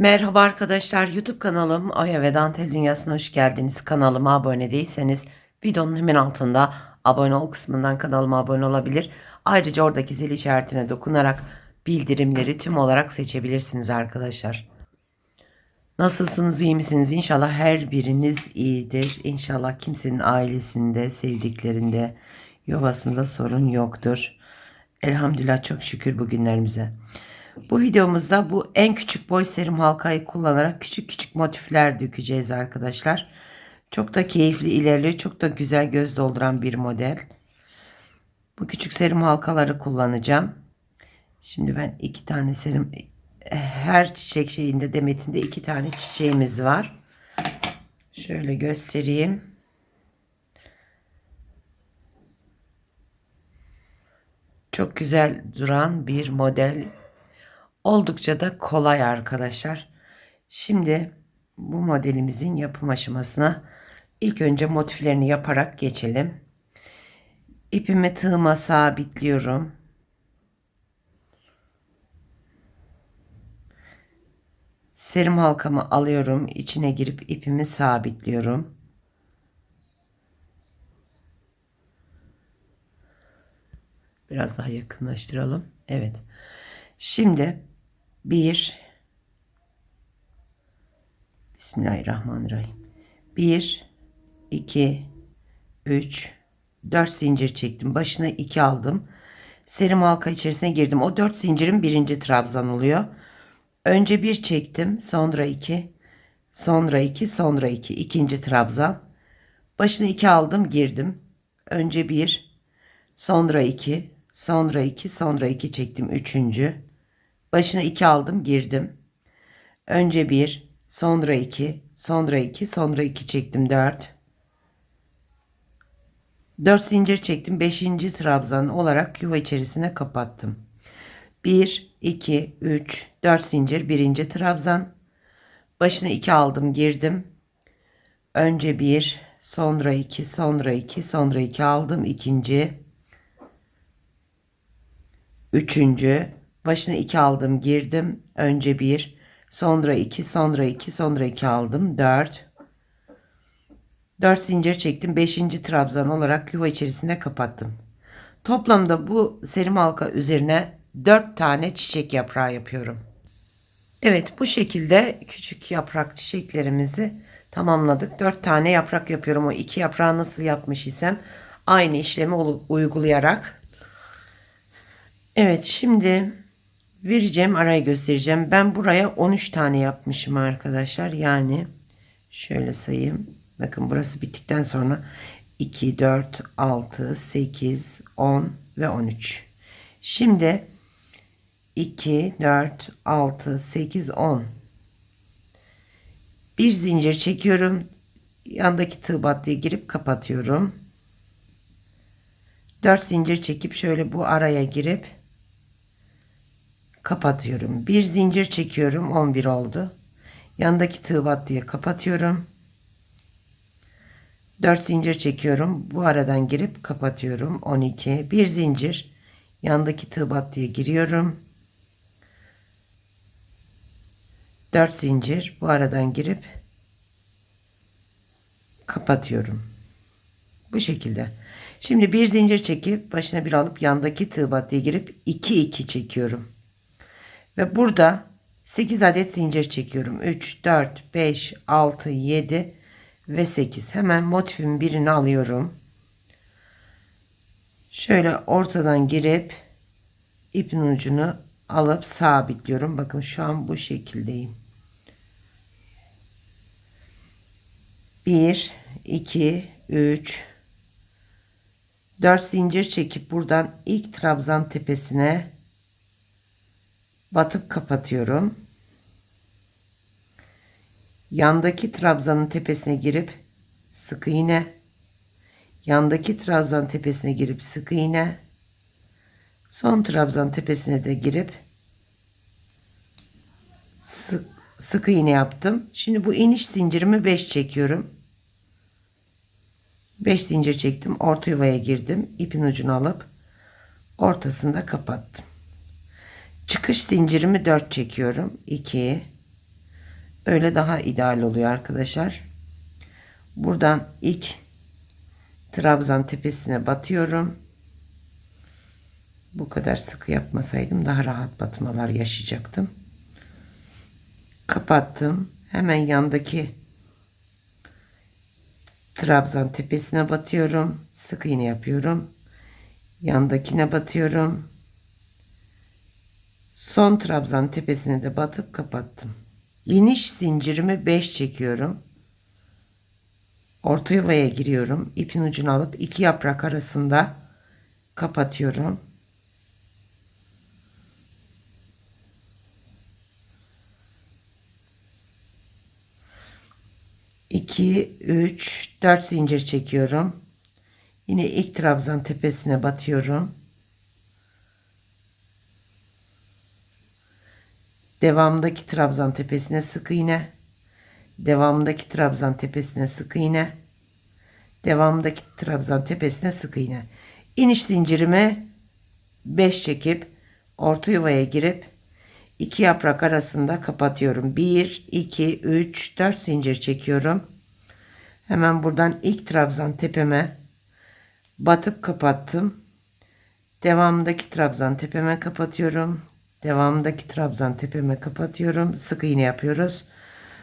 Merhaba arkadaşlar YouTube kanalım Aya ve Dantel Dünyası'na hoş geldiniz. Kanalıma abone değilseniz videonun hemen altında abone ol kısmından kanalıma abone olabilir. Ayrıca oradaki zil işaretine dokunarak bildirimleri tüm olarak seçebilirsiniz arkadaşlar. Nasılsınız iyi misiniz? İnşallah her biriniz iyidir. İnşallah kimsenin ailesinde, sevdiklerinde, yuvasında sorun yoktur. Elhamdülillah çok şükür bugünlerimize. Bu videomuzda bu en küçük boy serum halkayı kullanarak küçük küçük motifler dökeceğiz arkadaşlar. Çok da keyifli ilerliyor. Çok da güzel göz dolduran bir model. Bu küçük serum halkaları kullanacağım. Şimdi ben iki tane serum her çiçek şeyinde demetinde iki tane çiçeğimiz var. Şöyle göstereyim. Çok güzel duran bir model. Oldukça da kolay arkadaşlar. Şimdi bu modelimizin yapım aşamasına ilk önce motiflerini yaparak geçelim. İpimi tığıma sabitliyorum. Serim halkamı alıyorum. içine girip ipimi sabitliyorum. Biraz daha yakınlaştıralım. Evet. Şimdi bir Bismillahirrahmanirrahim. Bir, iki, üç, dört zincir çektim. Başına iki aldım. Serim halka içerisine girdim. O dört zincirin birinci trabzan oluyor. Önce bir çektim. Sonra iki. Sonra iki. Sonra iki. ikinci trabzan. Başına iki aldım. Girdim. Önce bir. Sonra iki. Sonra iki. Sonra iki çektim. Üçüncü. Başına iki aldım. Girdim. Önce bir. Sonra iki. Sonra iki. Sonra iki çektim. Dört. Dört zincir çektim. Beşinci trabzan olarak yuva içerisine kapattım. 1, 2, 3, 4 zincir birinci trabzan. Başına 2 aldım girdim. Önce 1, sonra 2, sonra 2, sonra 2 aldım. ikinci. Üçüncü. Başına 2 aldım girdim. Önce 1, sonra 2, sonra 2, sonra 2 aldım. 4. 4 zincir çektim. 5. trabzan olarak yuva içerisinde kapattım. Toplamda bu serim halka üzerine 4 tane çiçek yaprağı yapıyorum. Evet bu şekilde küçük yaprak çiçeklerimizi tamamladık. 4 tane yaprak yapıyorum. O iki yaprağı nasıl yapmış isem aynı işlemi uygulayarak. Evet şimdi vereceğim arayı göstereceğim. Ben buraya 13 tane yapmışım arkadaşlar. Yani şöyle sayayım. Bakın burası bittikten sonra 2, 4, 6, 8, 10 ve 13. Şimdi 2, 4, 6, 8, 10. Bir zincir çekiyorum. Yandaki tığ battıya girip kapatıyorum. 4 zincir çekip şöyle bu araya girip kapatıyorum. Bir zincir çekiyorum. 11 oldu. Yandaki tığ battıya kapatıyorum. 4 zincir çekiyorum. Bu aradan girip kapatıyorum. 12. Bir zincir. Yandaki tığ battıya giriyorum. 4 zincir bu aradan girip kapatıyorum. Bu şekilde. Şimdi bir zincir çekip başına bir alıp yandaki tığ battıya girip 2 2 çekiyorum. Ve burada 8 adet zincir çekiyorum. 3 4 5 6 7 ve 8. Hemen motifin birini alıyorum. Şöyle ortadan girip ipin ucunu alıp sabitliyorum. Bakın şu an bu şekildeyim. 1 2 3 4 zincir çekip buradan ilk trabzan tepesine batıp kapatıyorum. Yandaki trabzanın tepesine girip sık iğne yandaki trabzan tepesine girip sık iğne son trabzan tepesine de girip sık, sık iğne yaptım. Şimdi bu iniş zincirimi 5 çekiyorum. 5 zincir çektim. Orta yuvaya girdim. ipin ucunu alıp ortasında kapattım. Çıkış zincirimi 4 çekiyorum. 2 Öyle daha ideal oluyor arkadaşlar. Buradan ilk trabzan tepesine batıyorum. Bu kadar sıkı yapmasaydım daha rahat batmalar yaşayacaktım. Kapattım. Hemen yandaki trabzan tepesine batıyorum. Sık iğne yapıyorum. Yandakine batıyorum. Son trabzan tepesine de batıp kapattım. İniş zincirimi 5 çekiyorum. Orta yuvaya giriyorum. İpin ucunu alıp iki yaprak arasında kapatıyorum. İki, üç, dört zincir çekiyorum. Yine ilk trabzan tepesine batıyorum. Devamındaki trabzan tepesine sık iğne. Devamındaki trabzan tepesine sık iğne. Devamındaki trabzan tepesine sık iğne. İniş zincirimi 5 çekip orta yuvaya girip iki yaprak arasında kapatıyorum. 1 2 3 4 zincir çekiyorum. Hemen buradan ilk trabzan tepeme batıp kapattım. Devamındaki trabzan tepeme kapatıyorum. Devamındaki trabzan tepeme kapatıyorum. Sık iğne yapıyoruz.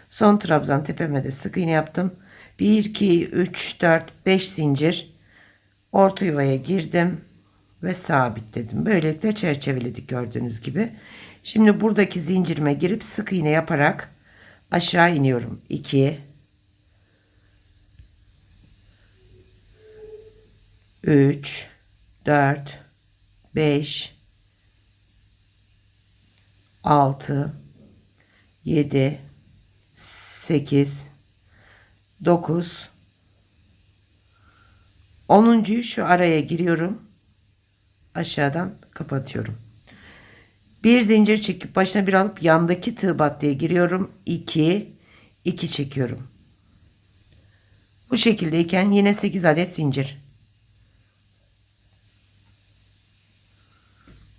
Son trabzan tepeme de sık iğne yaptım. 1 2 3 4 5 zincir orta yuvaya girdim ve sabitledim. Böylelikle çerçeveledik gördüğünüz gibi. Şimdi buradaki zincirime girip sık iğne yaparak aşağı iniyorum. 2 3 4 5 6 7 8 9 10. şu araya giriyorum. Aşağıdan kapatıyorum. Bir zincir çekip başına bir alıp yandaki tığ battıya giriyorum. 2 2 çekiyorum. Bu şekildeyken yine 8 adet zincir.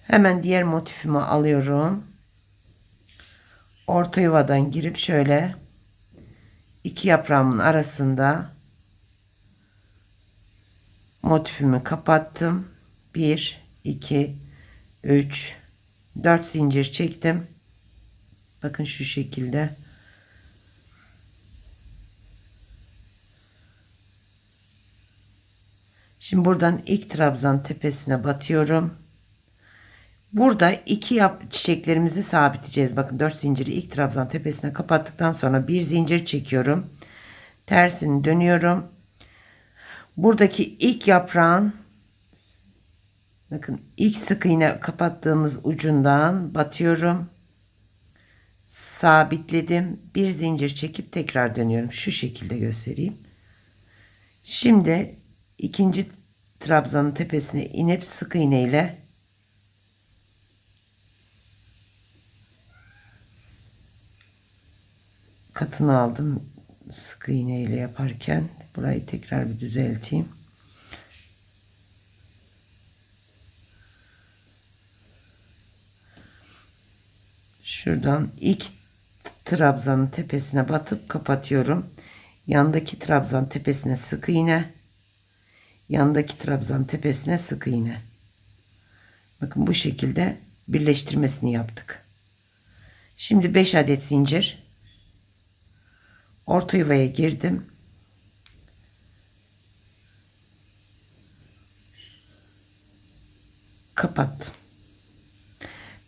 Hemen diğer motifimi alıyorum. Orta yuvadan girip şöyle iki yaprağımın arasında motifimi kapattım. 1 2 3 4 zincir çektim. Bakın şu şekilde. Şimdi buradan ilk trabzan tepesine batıyorum. Burada iki yap çiçeklerimizi sabitleyeceğiz. Bakın 4 zinciri ilk trabzan tepesine kapattıktan sonra bir zincir çekiyorum. Tersini dönüyorum. Buradaki ilk yaprağın bakın ilk sık iğne kapattığımız ucundan batıyorum. Sabitledim. Bir zincir çekip tekrar dönüyorum. Şu şekilde göstereyim. Şimdi ikinci trabzanın tepesine inip sık iğne ile katını aldım sık iğne ile yaparken burayı tekrar bir düzelteyim. Şuradan ilk trabzanın tepesine batıp kapatıyorum. Yandaki trabzan tepesine sık iğne. Yandaki trabzan tepesine sık iğne. Bakın bu şekilde birleştirmesini yaptık. Şimdi 5 adet zincir Orta yuvaya girdim. Kapattım.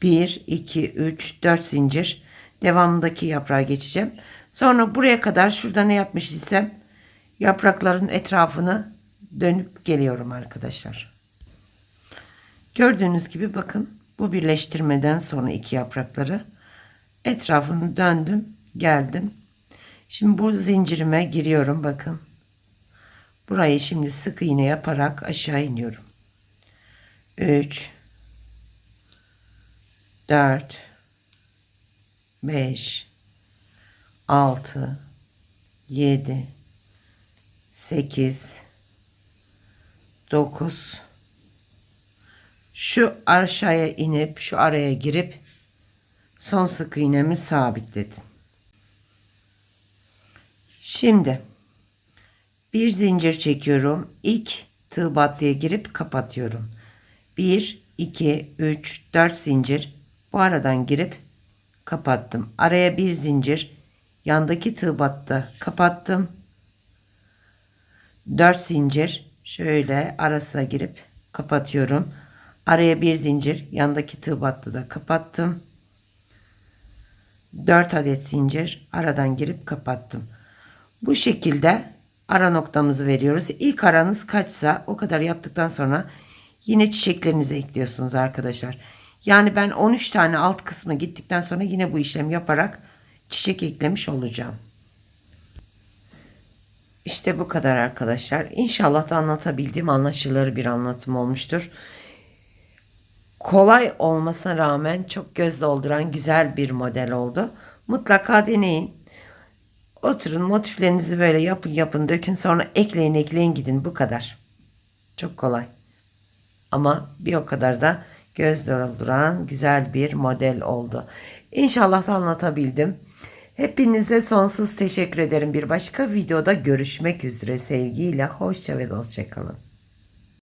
1, 2, 3, 4 zincir. Devamındaki yaprağa geçeceğim. Sonra buraya kadar şurada ne yapmış isem yaprakların etrafını dönüp geliyorum arkadaşlar. Gördüğünüz gibi bakın bu birleştirmeden sonra iki yaprakları etrafını döndüm geldim Şimdi bu zincirime giriyorum bakın. Burayı şimdi sık iğne yaparak aşağı iniyorum. 3 4 5 6 7 8 9 şu aşağıya inip şu araya girip son sık iğnemi sabitledim. Şimdi bir zincir çekiyorum. İlk tığ battıya girip kapatıyorum. 1, 2, 3, 4 zincir. Bu aradan girip kapattım. Araya bir zincir. Yandaki tığ battı. Kapattım. 4 zincir. Şöyle arasına girip kapatıyorum. Araya bir zincir. Yandaki tığ battı da kapattım. 4 adet zincir aradan girip kapattım. Bu şekilde ara noktamızı veriyoruz. İlk aranız kaçsa o kadar yaptıktan sonra yine çiçeklerinizi ekliyorsunuz arkadaşlar. Yani ben 13 tane alt kısmı gittikten sonra yine bu işlem yaparak çiçek eklemiş olacağım. İşte bu kadar arkadaşlar. İnşallah da anlatabildiğim anlaşılır bir anlatım olmuştur. Kolay olmasına rağmen çok göz dolduran güzel bir model oldu. Mutlaka deneyin. Oturun motiflerinizi böyle yapın yapın dökün sonra ekleyin ekleyin gidin bu kadar. Çok kolay. Ama bir o kadar da göz dolduran güzel bir model oldu. İnşallah da anlatabildim. Hepinize sonsuz teşekkür ederim. Bir başka videoda görüşmek üzere. Sevgiyle hoşça ve dostça kalın.